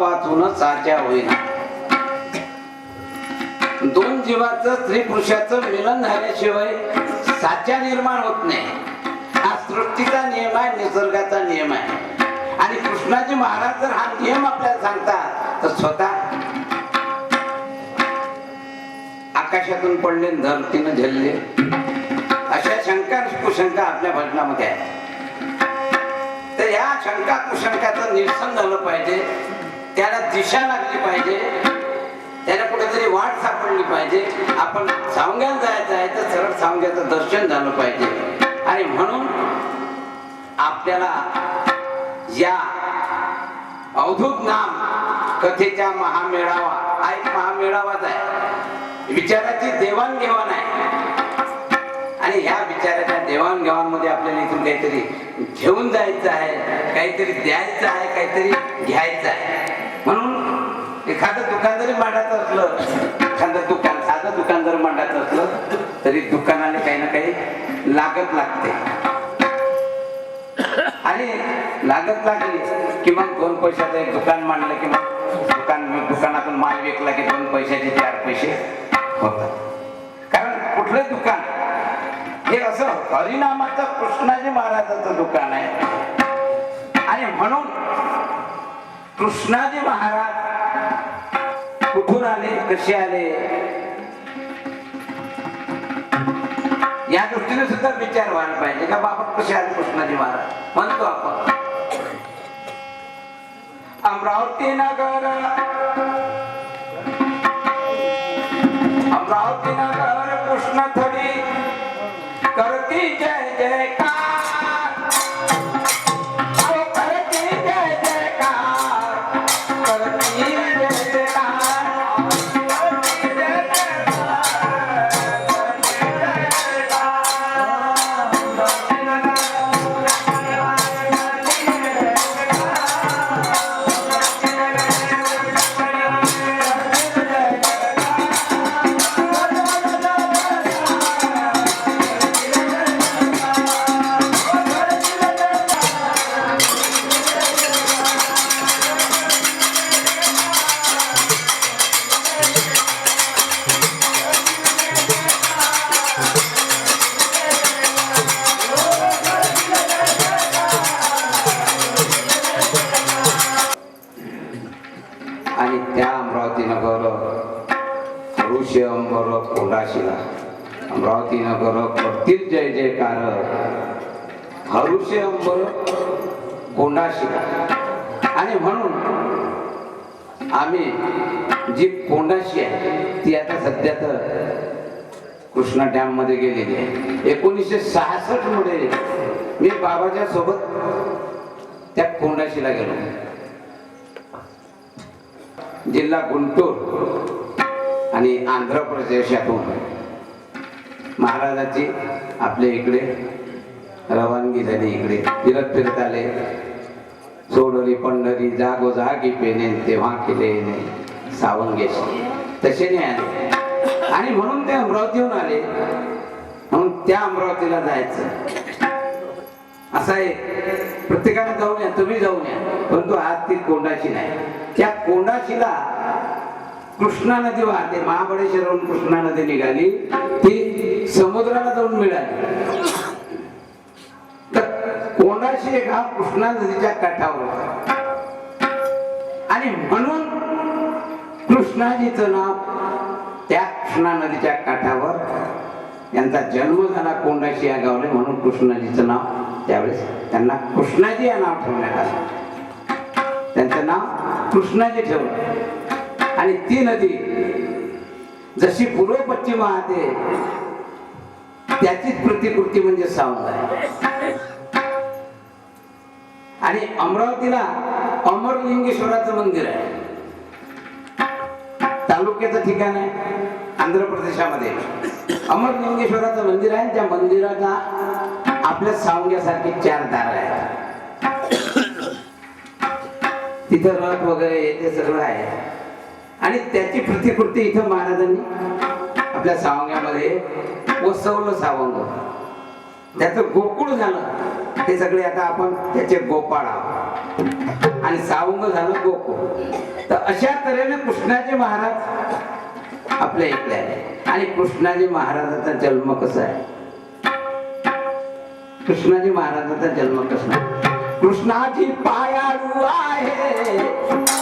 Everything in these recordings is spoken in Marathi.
वाचून साच्या होईना. दोन जीवाच स्त्री पुरुषाचं मिलन झाल्याशिवाय साच्या निर्माण होत नाही. हा सृष्टीचा नियम आहे निसर्गाचा नियम आहे. आणि कृष्णाजी महाराज जर हा नियम आपल्याला सांगतात तर स्वतः आकाशातून पडले धरतीनं झेलले. अशा शंका कुशंका आपल्या भजनामध्ये आहेत. तर या शंका कुशंकाचं निरसन झालं पाहिजे. त्याला दिशा लागली पाहिजे. त्याला कुठेतरी वाट सापडली पाहिजे. आपण सावंग्यात जायचं आहे तर सरळ सावंग्याचं दर्शन झालं पाहिजे. आणि म्हणून आपल्याला या अवधूत नाम कथेच्या महामेळावा हा एक महामेळावाच आहे. विचाराची देवाणघेवाण आहे. आणि ह्या विचाराच्या देवाणघेवाणमध्ये आपल्याला इथून काहीतरी घेऊन जायचं आहे काहीतरी द्यायचं आहे काहीतरी घ्यायचं आहे. म्हणून एखादं दुकान जरी मांडायचं असलं एखादं दुकान साधं दुकान जर मांडायचं असलं तरी दुकानाने काही ना काही लागत लागते. आणि लागत लागली की मग दोन पैशाचं एक दुकान मांडलं की मग दुकान दुकानातून माल विकला की दोन पैशाचे चार पैसे होतात. हे हरिनामाचं कृष्णाजी महाराजांचं दुकान आहे. आणि म्हणून कृष्णाजी महाराज कुठून आले कसे आले? या दृष्टीने सुद्धा विचार व्हायला पाहिजे का बाबा कसे आले कृष्णाजी महाराज? म्हणतो आपण. अमरावती नगर. अमरावती नगर कृष्ण कोंडाशिला अमरावती नगर प्रत्येक जय जयकार। हरुषे अंबर कोंडाशिला आणि म्हणून आम्ही जी कोंडाशी आहे ती आता सध्या तर कृष्णा डॅममध्ये गेलेली आहे. एकोणीसशे सहासष्टमध्ये मी बाबाच्या सोबत त्या कोंडाशीला गेलो. जिल्हा गुंटूर. आणि आंध्र प्रदेशातून महाराजाची आपल्या इकडे रवानगी झाली इकडे. फिरत फिरत आले. सोडली पंढरी जागो जागी पेने तेव्हा केले ने सावंगेशी. तसे नाही आले. आणि म्हणून ते अमरावतीहून आले. म्हणून त्या अमरावतीला जायचं. असं आहे प्रत्येकाने जाऊन या तुम्ही जाऊन या. परंतु आज ती कोंडाशी नाही. त्या कोंडाशीला कृष्णा नदी वाहते. महाबळेश्वरहून कृष्णा नदी निघाली. ती समुद्राला जाऊन मिळाली. तर कोंडाशी एका गाव कृष्णा नदीच्या काठावर? आणि म्हणून कृष्णाजीचं नाव त्या कृष्णा नदीच्या काठावर यांचा जन्म झाला कोंडाशी या गावले म्हणून कृष्णाजीचं नाव त्यावेळेस त्यांना कृष्णाजी या नाव ठेवण्यात आलं. त्यांचं नाव कृष्णाजी ठेवलं. आणि ती नदी जशी पूर्व पश्चिम वाहते त्याचीच प्रतिकृती म्हणजे सावंग आहे. आणि अमरावतीला अमरलिंगेश्वराचं मंदिर आहे. तालुक्याचं ठिकाण आहे आंध्र प्रदेशामध्ये. अमरलिंगेश्वराचं मंदिर आहे त्या मंदिराचा आपल्या सावंग्यासारखे चार दार आहेत. तिथं रथ वगैरे हे ते सगळं आहे. आणि त्याची प्रतिकृती इथं महाराजांनी आपल्या सावंग्यामध्ये वसवलं सावंग. त्याचं गोकुळ झालं. हे सगळे आता आपण त्याचे गोपाळ आहोत. आणि सावंग झालं गोकुळ. तर अशा तऱ्हेने कृष्णाजी महाराज आपल्या इकडे आले आणि कृष्णाजी महाराजाचा जन्म कसा आहे? कृष्णाजी महाराजाचा जन्म कसा कृष्णाजी पायाळू आहे.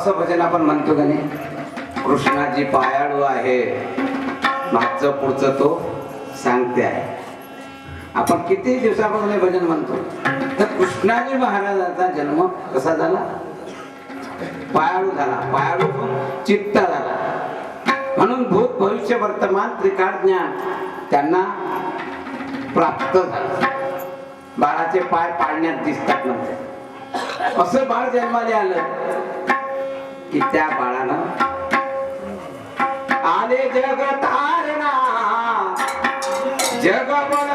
असं भजन आपण म्हणतो का नाही? कृष्णाजी पायाळू आहे. मागचं पुढचं तो सांगते आहे. आपण किती दिवसापासून भजन म्हणतो? तर कृष्णाजी महाराजाचा जन्म कसा झाला? पायाळू झाला. पायाळू चित्ता झाला. म्हणून भूत भविष्य वर्तमान त्रिकाळ ज्ञान त्यांना प्राप्त झालं. बाळाचे पाय पाळण्यात दिसतात नव्हते. असं बाळ जन्माला आलं. की त्या बाळानं आले जग तारणा जग बळ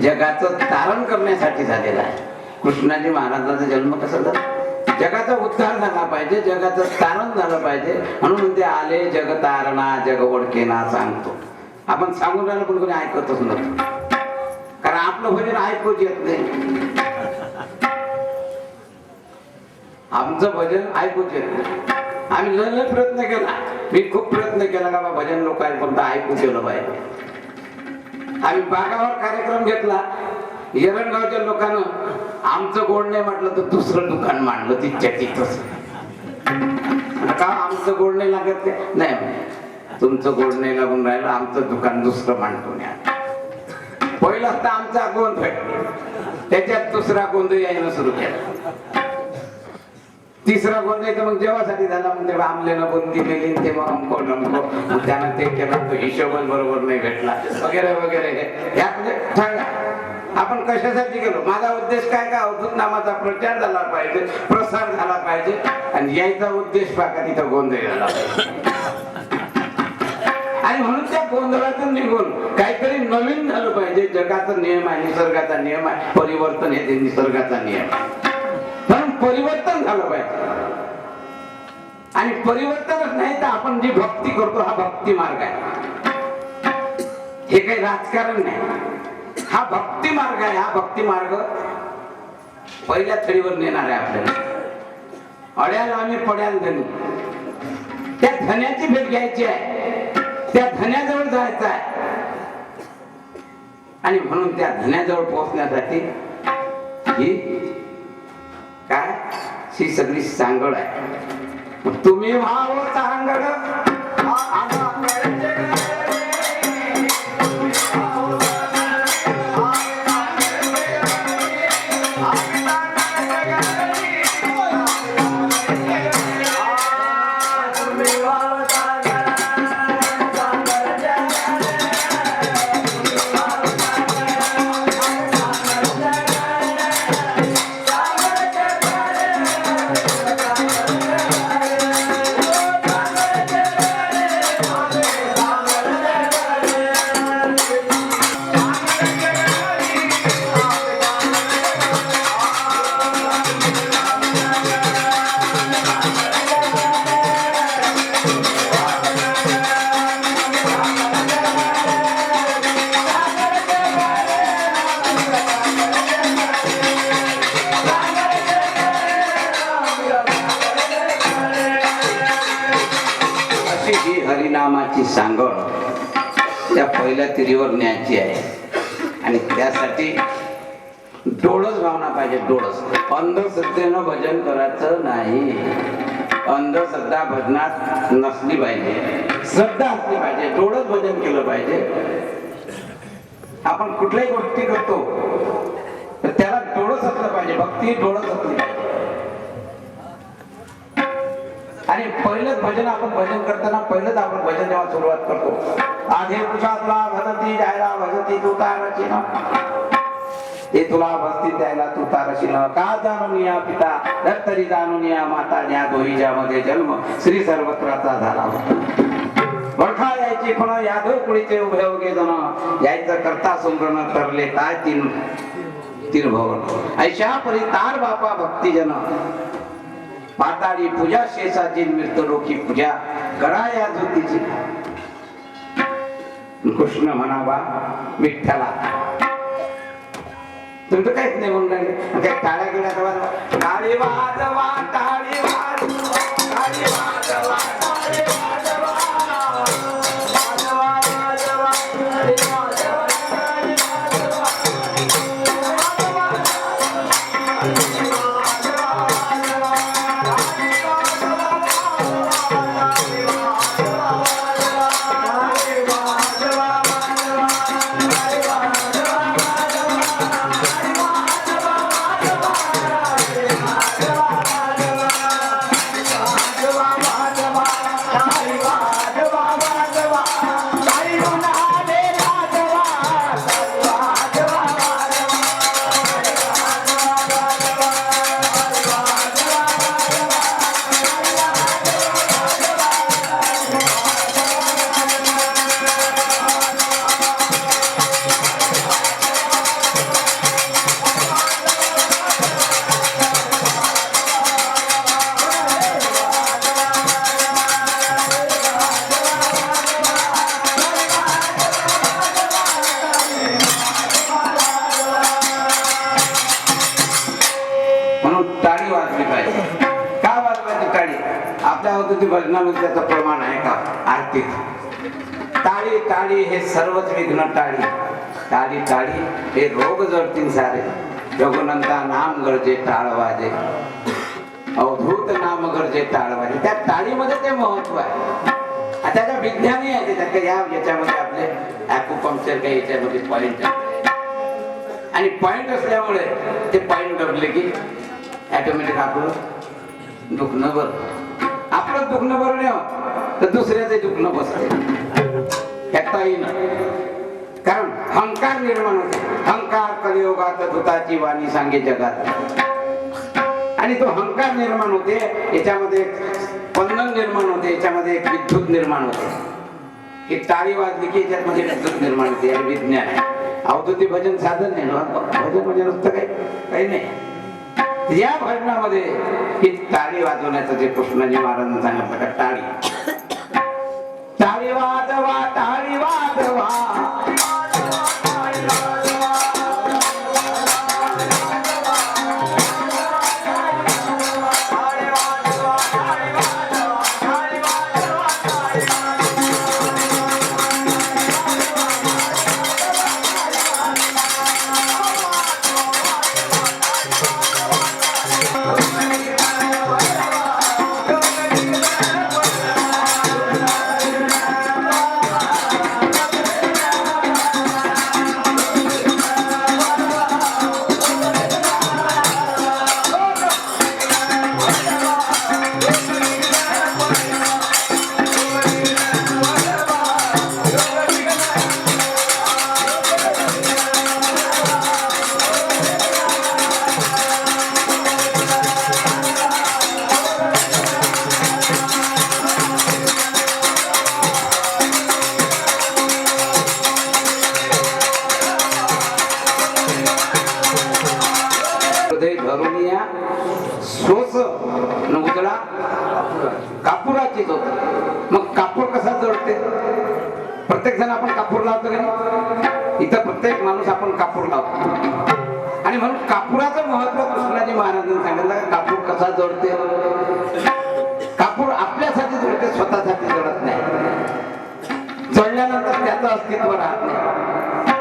जगाचं तारण करण्यासाठी झालेला आहे. कृष्णाजी महाराजांचा जन्म कसा झाला? जगाचा उद्धार झाला पाहिजे जगाचं तारण झालं पाहिजे. म्हणून ते आले जग तारणा जग ओळखेना सांगतो. आपण सांगून राहिलं पण कोणी ऐकतच नव्हतं. कारण आपलं भजन ऐकूच येत नाही. आमचं भजन ऐकूच येत नाही. आम्ही लय लय प्रयत्न केला. मी खूप प्रयत्न केला का बा भजन लोकांपर्यंत ऐकू केलं पाहिजे. आम्ही बागावर कार्यक्रम घेतला. येरणगावच्या लोकांना आमचं गोड नाही म्हटलं तर दुसरं दुकान मांडलं तिच्या तिथंच का आमचं गोड नाही लागत ते नाही. तुमचं गोड नाही लागून राहिलं आमचं दुकान दुसरं मांडतो न्या पहिला तर आमचा गोंधळ. त्याच्यात दुसरा गोंधळ यायला सुरू केला. तिसरा गोंधळ तर मग जेवासाठी झाला मग तेव्हा आमलेनं कोणती केली ते मग अमको नमको त्यानं ते केलं तो हिशोबच बरोबर नाही भेटला. वगैरे वगैरे. हे सांगा. आपण कशासाठी गेलो? माझा उद्देश काय? का अवधूत नामाचा प्रचार झाला पाहिजे प्रसार झाला पाहिजे आणि यायचा उद्देश पाका तिथं गोंधळ झाला पाहिजे. आणि म्हणून त्या गोंधळातून निघून काहीतरी नवीन झालं पाहिजे. जगाचा नियम आहे निसर्गाचा नियम आहे परिवर्तन हे निसर्गाचा नियम आहे. म्हणून परिवर्तन झालं पाहिजे. आणि परिवर्तनच नाही तर आपण जी भक्ती करतो हा भक्ती मार्ग आहे. हे काही राजकारण नाही. हा भक्ती मार्ग आहे. हा भक्ती मार्ग पहिल्या थडीवर नेणार आहे आपल्याला. अड्याला आम्ही पड्याल धनी. त्या धन्याची भेट घ्यायची आहे. त्या धन्याजवळ जायचं आहे. आणि म्हणून त्या धन्याजवळ पोहोचण्यासाठी ही ही सगळी सांगड आहे. तुम्ही व्हावं सांगड हो त्या पहिल्या तिरीवर न्यायची आहे. आणि त्यासाठी डोळस भावना पाहिजे डोळस अंधश्रद्धेनं भजन करायचं नाही. अंधश्रद्धा भजनात नसली पाहिजे. श्रद्धा असली पाहिजे डोळस भजन केलं पाहिजे. आपण कुठल्याही गोष्टी करतो तर त्याला डोळस असलं पाहिजे भक्ती डोळस असली पाहिजे. आणि पहिलंच भजन आपण भजन करताना पहिलंच आपण भजन जेव्हा सुरुवात करतो. आधे कुशातला भजती जायला भजती तू तारशी हे तुला भक्ती द्यायला तू तारशी का जाणून या पिता? दत्तरी जाणून या माता. न्या दोहीच्यामध्ये जन्म श्री सर्वत्राचा झाला बरखा यायची पण यादव कुळीचे उभे उगे जण. यायचं करता सुमरण तरले काय तीन तीन भवन. ऐशा परी तार बापा भक्ती जन पाताळी पूजा शेषाची मृत्यूलोकी पूजा करा या ज्योतीची कृष्ण म्हणावा विठ्ठला तुम्ही तर काहीच नाही म्हणून राहिले काय टाळ्या गेल्या तेव्हा टाळी वाजवा टाळी वाजवा टाळी वाजवा टाळी वाजवा भक्ती भजनामध्ये त्याचं प्रमाण आहे का? आरतीत टाळी टाळी हे सर्वच विघ्न टाळी. टाळी टाळी हे रोग जळतील सारे. रघुनंदा नाम गरजे टाळ वाजे अवधूत नाम गरजे टाळ वाजे त्या टाळीमध्ये ते महत्त्व आहे. आणि त्याच्या विज्ञानी आहे ते त्याच्या या याच्यामध्ये आपले ॲक्युपंक्चर काही याच्यामध्ये पॉईंट आणि पॉईंट असल्यामुळे ते पॉईंट दबले की ॲटोमॅटिक आपलं दुखणं बरं. आपलं दुखणं बरं नाही हो. तर दुसऱ्याचे दुखणं बसते. ह्याचा येईन कारण हंकार निर्माण होते. हंकार कलियोगात दुताची वाणी सांगे जगात. आणि तो हंकार निर्माण होते याच्यामध्ये एक स्पंदन निर्माण होते याच्यामध्ये एक विद्युत निर्माण होते. की टाळी वाजली की याच्यामध्ये विद्युत निर्माण होते आणि विज्ञान. आहे अवधूती भजन साधन नाही ना? भजन म्हणजे नुसतं काही काही नाही. या भजनामध्ये ही टाळी वाजवण्याचं जे कृष्णाजी महाराजांनी सांगितलं का टाळी टाळी वाजवा टाळी वा प्रत्येक जण आपण कापूर लावतो का इथं प्रत्येक माणूस आपण कापूर लावतो. आणि म्हणून कापुराचं महत्त्व कृष्णाजी महाराजांनी सांगितलं कापूर कसा जोडते? कापूर आपल्यासाठी जोडते स्वतःसाठी जोडत नाही. जळल्यानंतर त्याचं अस्तित्व राहत नाही.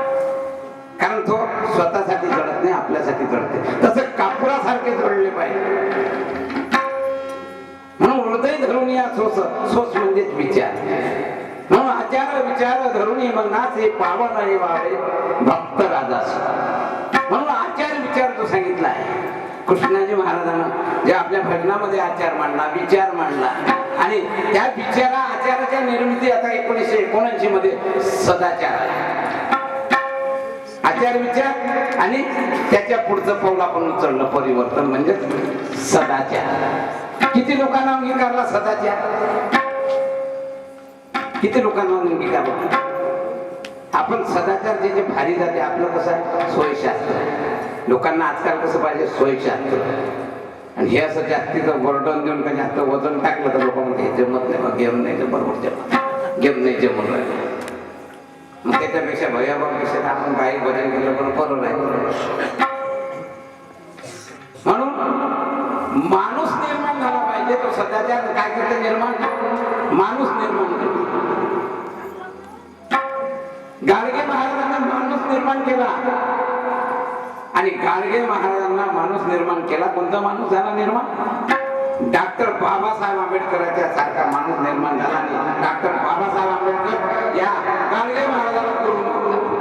कारण तो स्वतःसाठी जडत नाही आपल्यासाठी जळते तसं कापुरासारखे जळले पाहिजे. म्हणून हृदय धरून या सोस सोस म्हणजेच विचार. म्हणून आचार विचार धरून मग नाचे पावन आणि वावे भक्त राजा म्हणून आचार विचार तो सांगितला आहे. कृष्णाजी महाराजांना जे आपल्या भजनामध्ये आचार मांडला विचार मांडला आणि त्या विचारा आचाराच्या निर्मिती आता एकोणीसशे एकोणऐंशी मध्ये सदाचार आचार विचार आणि त्याच्या पुढचं पाऊल आपण उचललं परिवर्तन म्हणजे सदाचार. किती लोकांना अंगीकारला सदाचार? किती लोकांना अंगीकारला आपण सदाचार जे जे भारी जाते आपलं कसं आहे? सोयीशास्त्र लोकांना आजकाल कसं पाहिजे? सोयशास्त्र आणि हे असं जास्तीचं वर्डन देऊन का जास्त वजन टाकलं तर लोक म्हणते हे जमत नाही मग गेम नाही तर बरोबर जमत गेम नाही जमत. नाही मग त्याच्यापेक्षा भयाभापेक्षा आपण काही भजन केलं पण बरोबर आहे म्हणून माणूस निर्माण झाला पाहिजे तो सध्याच्या काय करते? निर्माण माणूस निर्माण करतो गाडगे महाराजांना माणूस निर्माण केला. आणि गाडगे महाराजांना माणूस निर्माण केला. कोणता माणूस झाला निर्माण? डॉक्टर बाबासाहेब आंबेडकरांच्या सारखा माणूस निर्माण झाला आणि डॉक्टर बाबासाहेब आंबेडकर या गाडगे महाराजाला करून